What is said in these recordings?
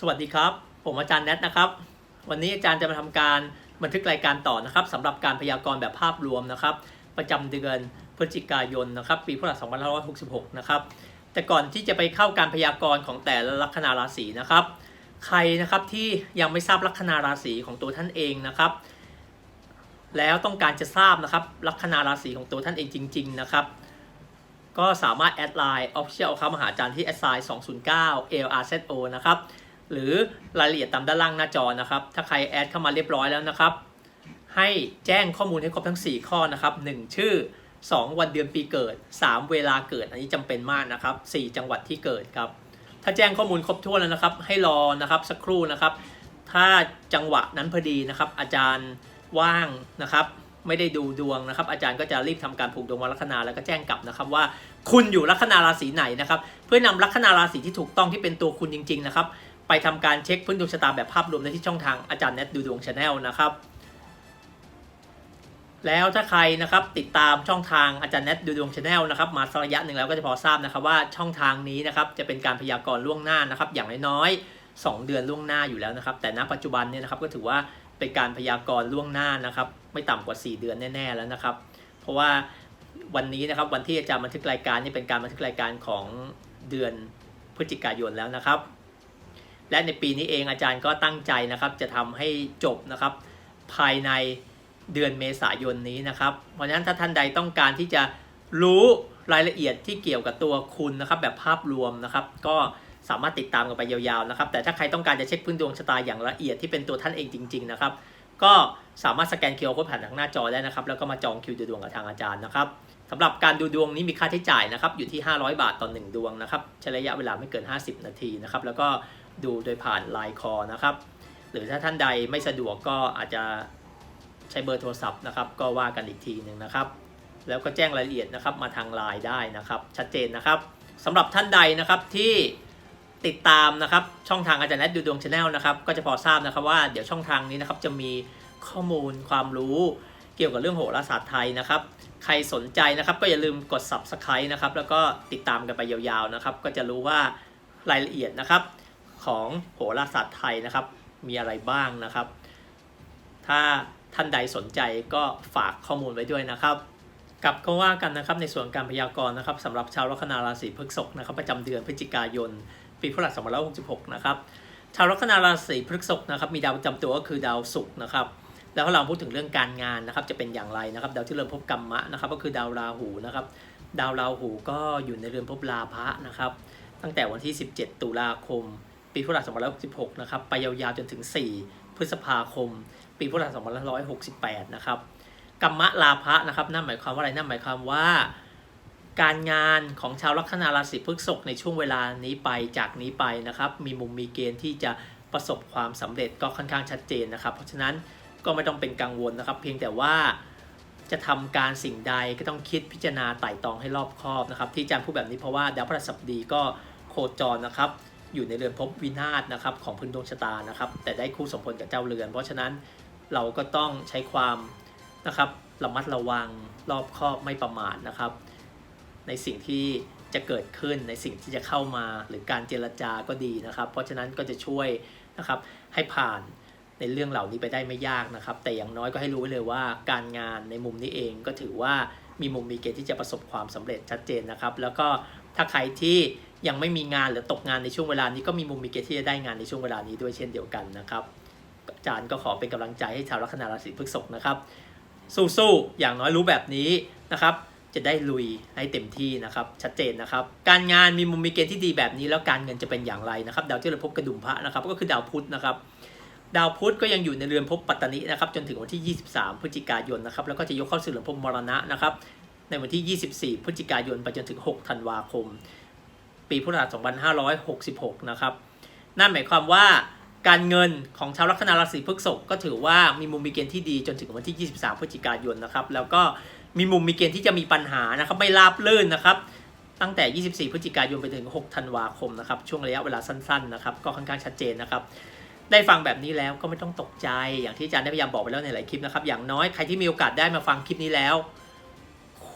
สวัสดีครับ ผมอาจารย์แนทนะครับ วันนี้อาจารย์จะมาทำการบันทึกรายการต่อนะครับสำหรับการพยากรณ์แบบภาพรวมนะครับ ประจำเดือนพฤศจิกายนนะครับ ปีพุทธศักราช2566 นะครับ แต่ก่อนที่จะไปเข้าการพยากรณ์ของแต่ละลัคนาราศีนะครับ ใครนะครับที่ยังไม่ทราบลัคนาราศีของตัวท่านเองนะครับ แล้วต้องการจะทราบนะครับลัคนาราศีของตัวท่านเองจริง ๆ นะครับก็สามารถแอดไลน์ Official เข้ามาหาอาจารย์ที่ a s i 209 LRZO นะครับ หรือรายละเอียดตามด้านล่างหน้าจอนะครับ ถ้าใครแอดเข้ามาเรียบร้อยแล้วนะครับ ให้แจ้งข้อมูลให้ครบทั้ง 4 ข้อนะครับ 1 ชื่อ 2 วันเดือนปีเกิด 3 เวลาเกิด อันนี้จำเป็นมากนะครับ 4 จังหวัดที่เกิดครับ ถ้าแจ้งข้อมูลครบถ้วนแล้วนะครับ ให้รอนะครับสักครู่นะครับ ถ้าจังหวะนั้นพอดีนะครับ อาจารย์ว่างนะครับไม่ได้ดูดวงนะครับ อาจารย์ก็จะรีบทำการผูกดวงวันลัคนาแล้วก็แจ้งกลับนะครับว่าคุณอยู่ลัคนาราศีไหนนะครับ เพื่อนำลัคนาราศีที่ถูกต้องที่เป็นตัวคุณจริง ๆ นะครับ ไปทำการเช็คพื้นดวงชะตาแบบภาพรวมได้ที่ช่องทางอาจารย์แนทดูดวงชาแนลนะครับ แล้วถ้าใครนะครับติดตามช่องทางอาจารย์แนทดูดวงชาแนลนะครับมาสักระยะหนึ่งแล้วก็จะพอทราบนะครับว่าช่องทางนี้นะครับจะเป็นการพยากรณ์ล่วงหน้านะครับ อย่างน้อยๆ2เดือนล่วงหน้าอยู่แล้วนะครับ แต่ณปัจจุบันเนี่ยนะครับก็ถือว่าเป็นการพยากรณ์ล่วงหน้านะครับ ไม่ต่ำกว่า 4 เดือนแน่ๆแล้วนะครับ เพราะว่าวันนี้นะครับวันที่อาจารย์บันทึกรายการนี่เป็นการบันทึกรายการของเดือนพฤศจิกายนแล้วนะครับ และในปีนี้เองอาจารย์ก็ตั้งใจนะครับ จะทำให้จบนะครับ ภายในเดือนเมษายนนี้นะครับ เพราะฉะนั้นถ้าท่านใดต้องการที่จะรู้รายละเอียดที่เกี่ยวกับตัวคุณนะครับ แบบภาพรวมนะครับ ก็สามารถติดตามกันไปยาวๆนะครับ แต่ถ้าใครต้องการจะเช็คพื้นดวงชะตาอย่างละเอียดที่เป็นตัวท่านเองจริง ๆ นะครับ ก็สามารถสแกนคิวโค้ดผ่านทางหน้าจอได้นะครับ แล้วก็มาจองคิวดูดวงกับทางอาจารย์นะครับสำหรับการดูดวงนี้มีค่าใช้จ่ายนะครับอยู่ที่ 500 บาทต่อ1ดวงนะครับใช้ระยะเวลาไม่เกิน 50 นาทีนะครับแล้วก็ ดูโดยผ่านไลน์คอนะครับ หรือถ้าท่านใดไม่สะดวกก็อาจจะใช้เบอร์โทรศัพท์นะครับ ก็ว่ากันอีกทีหนึ่งนะครับ แล้วก็แจ้งรายละเอียดนะครับมาทางไลน์ได้นะครับ ชัดเจนนะครับสำหรับท่านใดนะครับที่ติดตามนะครับช่องทางอาจารย์แนทดูดวงชาแนลนะครับก็จะพอทราบนะครับว่าเดี๋ยวช่องทางนี้นะครับจะมีข้อมูลความรู้เกี่ยวกับเรื่องโหราศาสตร์ไทยนะครับ ใครสนใจนะครับก็อย่าลืมกด subscribe นะครับแล้วก็ติดตามกันไปยาวๆนะครับ ก็จะรู้ว่ารายละเอียดนะครับ ของโหราศาสตร์ไทยนะครับ มีอะไรบ้างนะครับ ถ้าท่านใดสนใจก็ฝากข้อมูลไว้ด้วยนะครับกลับก็ว่ากันนะครับในส่วนการพยากรณ์นะครับสำหรับชาวลัคนาราศีพฤษภนะครับ ประจำเดือนพฤศจิกายน ปีพุทธศักราช2566 นะครับ ชาวลัคนาราศีพฤษภนะครับ มีดาวประจำตัวก็คือดาวศุกร์นะครับแล้วเราพูดถึงเรื่องการงานนะครับ จะเป็นอย่างไรนะครับ ดาวที่เริ่มพบกรรมะนะครับ ก็คือดาวราหูนะครับ ดาวราหูก็อยู่ในเรือนภพลาภะนะครับ ตั้งแต่วันที่ 17 ตุลาคม ปีพุทธศักราช2566 นะครับ ไปยาวๆจนถึง 4 พฤษภาคม ปีพุทธศักราช2568 นะครับกรรมะลาภะนะครับนั่นหมายความว่าอะไรนั่นหมายความว่า การงานของชาวลัคนาราศีพฤษภในช่วงเวลานี้ไปจากนี้ไปนะครับ มีมุมมีเกณฑ์ที่จะประสบความสำเร็จก็ค่อนข้างชัดเจนนะครับ เพราะฉะนั้นก็ไม่ต้องเป็นกังวลนะครับ เพียงแต่ว่าจะทำการสิ่งใดก็ต้องคิดพิจารณาไต่ตองให้รอบคอบนะครับ ที่อาจารย์พูดแบบนี้เพราะว่าดาวพฤหัสบดีก็โคจรนะครับ อยู่ในเรือนภพวินาศนะครับของพื้นดวงชะตานะครับ แต่ได้คู่สมพลกับเจ้าเรือน เพราะฉะนั้นเราก็ต้องใช้ความนะครับระมัดระวังรอบคอบไม่ประมาทนะครับ ในสิ่งที่จะเกิดขึ้นในสิ่งที่จะเข้ามาหรือการเจรจาก็ดีนะครับ เพราะฉะนั้นก็จะช่วยนะครับให้ผ่านในเรื่องเหล่านี้ไปได้ไม่ยากนะครับ แต่อย่างน้อยก็ให้รู้ไว้เลยว่าการงานในมุมนี้เองก็ถือว่ามีมุมมีเกณฑ์ที่จะประสบความสำเร็จชัดเจนนะครับ แล้วก็ถ้าใครที่ ยังไม่มีงานหรือตกงานในช่วงเวลานี้ก็มีมุมมีเกณฑ์ที่จะได้งานในช่วงเวลานี้ด้วยเช่นเดียวกันนะครับอาจารย์ก็ขอเป็นกำลังใจให้ชาวลัคนาราศีพฤษภนะครับ สู้ๆอย่างน้อยรู้แบบนี้นะครับจะได้ลุยให้เต็มที่นะครับชัดเจนนะครับ การงานมีมุมมีเกณฑ์ที่ดีแบบนี้แล้วการเงินจะเป็นอย่างไรนะครับดาวที่เราพบกระดุมพระนะครับ ก็คือดาวพุธนะครับดาวพุธก็ยังอยู่ในเรือนภพปัตตานินะครับจนถึงวันที่ 23 พฤศจิกายนนะครับแล้วก็จะยกเข้าสู่เรือนภพมรณะนะครับในวันที่ 24 พฤศจิกายนไปจนถึง 6 ธันวาคม ปีพุทธศักราช 2566 นะครับ นั่นหมายความว่าการเงินของชาวลัคนาราศีพฤษภก็ถือว่ามีมุมมีเกณฑ์ที่ดีจนถึงวันที่ 23 พฤศจิกายนนะครับ แล้วก็มีมุมมีเกณฑ์ที่จะมีปัญหานะครับ ไม่ราบลื่นนะครับ ตั้งแต่ 24 พฤศจิกายนไปถึง 6 ธันวาคมนะครับ ช่วงระยะเวลาสั้นๆ นะครับ ก็ค่อนข้างชัดเจนนะครับ ได้ฟังแบบนี้แล้วก็ไม่ต้องตกใจ อย่างที่อาจารย์ได้พยายามบอกไปแล้วในหลายคลิปนะครับ อย่างน้อยใครที่มีโอกาสได้มาฟังคลิปนี้แล้ว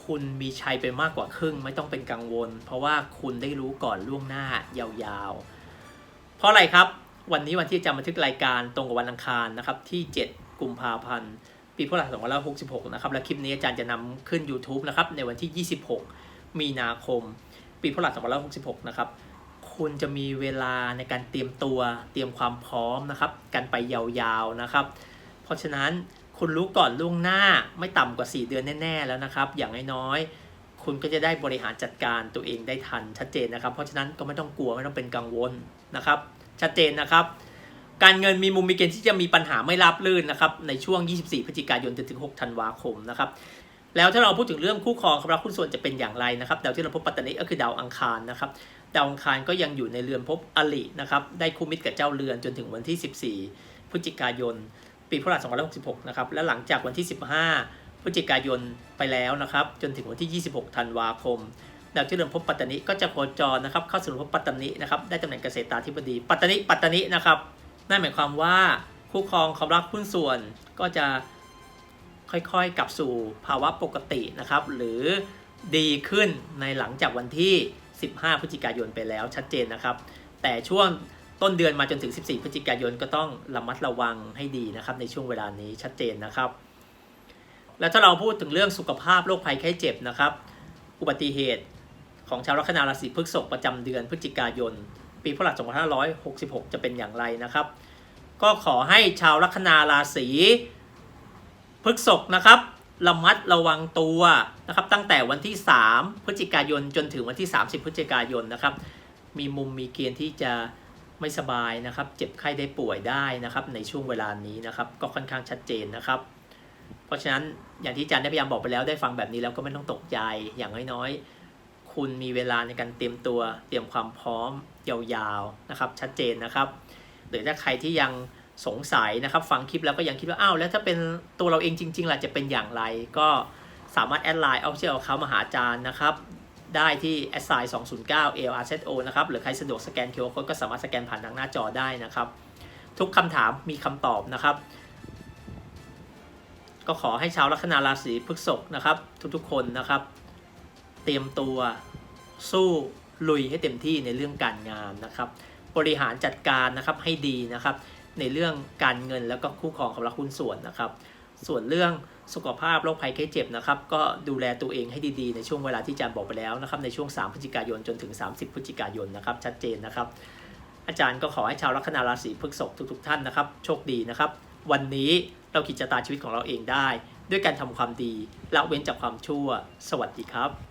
คุณมีชัยไปมากกว่าครึ่งไม่ต้องเป็นกังวล เพราะว่าคุณได้รู้ก่อนล่วงหน้ายาวๆ เพราะอะไรครับ วันนี้วันที่จารย์บันทึกรายการตรงกับวันอังคารนะครับที่ 7 กุมภาพันธ์ปีพุทธศักราช2566 นะครับ และคลิปนี้อาจารย์จะนำขึ้น YouTube นะครับในวันที่ 26 มีนาคม ปีพุทธศักราช2566 นะครับ คุณจะมีเวลาในการเตรียมตัวเตรียมความพร้อมนะครับ กันไปยาวๆนะครับ เพราะฉะนั้น คุณรู้ก่อนล่วงหน้าไม่ต่ำกว่า 4 เดือนแน่ ๆ แล้วนะครับ อย่างน้อยๆคุณก็จะได้บริหารจัดการตัวเองได้ทันชัดเจนนะครับ เพราะฉะนั้นก็ไม่ต้องกลัวไม่ต้องเป็นกังวลนะครับ ชัดเจนนะครับ การเงินมีมุมมีเกณฑ์ที่จะมีปัญหาไม่ราบรื่นนะครับในช่วง 24 พฤศจิกายนจนถึง 6 ธันวาคมนะครับแล้วถ้าเราพูดถึงเรื่องคู่ครองความรักคู่ส่วนจะเป็นอย่างไรนะครับดาวที่เราพบปัตตานีก็คือดาวอังคารนะครับดาวอังคารก็ยังอยู่ในเรือนภพอลินะครับได้คู่มิตรกับเจ้าเรือนจนถึงวันที่ 14 พฤศจิกายน ปีพุทธศักราช2566 นะครับ และหลังจากวันที่ 15 พฤศจิกายนไปแล้วนะครับ จนถึงวันที่ 26 ธันวาคม ดาวที่เรือนภพปัตตานีก็จะโคจรนะครับ เข้าสู่เรือนภพปัตตานีนะครับ ได้ตำแหน่งเกษตราธิบดี ปัตตานี ปัตตานีนะครับ นั่นหมายความว่าคู่ครองความรักหุ้นส่วนก็จะค่อยๆ กลับสู่ภาวะปกตินะครับ หรือดีขึ้นในหลังจากวันที่ 15 พฤศจิกายนไปแล้วชัดเจนนะครับ แต่ช่วง ต้นเดือนมาจนถึง 14 พฤศจิกายนก็ต้องระมัดระวังให้ดีนะครับ ในช่วงเวลานี้ชัดเจนนะครับ แล้วถ้าเราพูดถึงเรื่องสุขภาพโรคภัยไข้เจ็บนะครับ อุบัติเหตุของชาวลัคนาราศีพฤษภประจำเดือนพฤศจิกายน ปีพุทธศักราช2566 จะเป็นอย่างไรนะครับ ก็ขอให้ชาวลัคนาราศีพฤษภนะครับระมัดระวังตัวนะครับ ตั้งแต่วันที่ 3 พฤศจิกายนจนถึงวันที่ 30 พฤศจิกายนนะครับ มีมุมมีเกณฑ์ที่จะ ไม่สบายนะครับ เจ็บไข้ได้ป่วยได้นะครับ ในช่วงเวลานี้นะครับ ก็ค่อนข้างชัดเจนนะครับ เพราะฉะนั้นอย่างที่อาจารย์ได้พยายามบอกไปแล้วได้ฟังแบบนี้แล้วก็ไม่ต้องตกใจอย่างน้อยๆ คุณมีเวลาในการเตรียมตัว เตรียมความพร้อมยาวๆนะครับ ชัดเจนนะครับหรือถ้าใครที่ยังสงสัยนะครับ ฟังคลิปแล้วก็ยังคิดว่าอ้าวแล้วถ้าเป็นตัวเราเองจริงๆล่ะจะเป็นอย่างไร ก็สามารถแอดไลน์เอาเชื่อเขามาหาอาจารย์นะครับ ได้ที่ s i 209 ALRZO นะครับ หรือใครสะดวกสแกน QR Code ก็สามารถสแกนผ่านทางหน้าจอได้นะครับ ทุกคำถามมีคำตอบนะครับ ก็ขอให้ชาวลัคนาราศีพฤษภนะครับ ทุกๆคนนะครับ เตรียมตัวสู้ลุยให้เต็มที่ในเรื่องการงานนะครับ บริหารจัดการนะครับให้ดีนะครับ ในเรื่องการเงินแล้วก็คู่ครองของรักหุ้นส่วนนะครับ ส่วนเรื่องสุขภาพโรคภัยไข้เจ็บนะครับ ก็ดูแลตัวเองให้ดีๆ ในช่วงเวลาที่อาจารย์บอกไปแล้วนะครับในช่วง 3 พฤศจิกายนจนถึง 30 พฤศจิกายนนะครับ ชัดเจนนะครับ อาจารย์ก็ขอให้ชาวลัคนาราศีพฤษภทุกๆท่านนะครับ โชคดีนะครับ วันนี้เราขีดจตาชีวิตของเราเองได้ ด้วยการทำความดีละเว้นจากความชั่ว สวัสดีครับ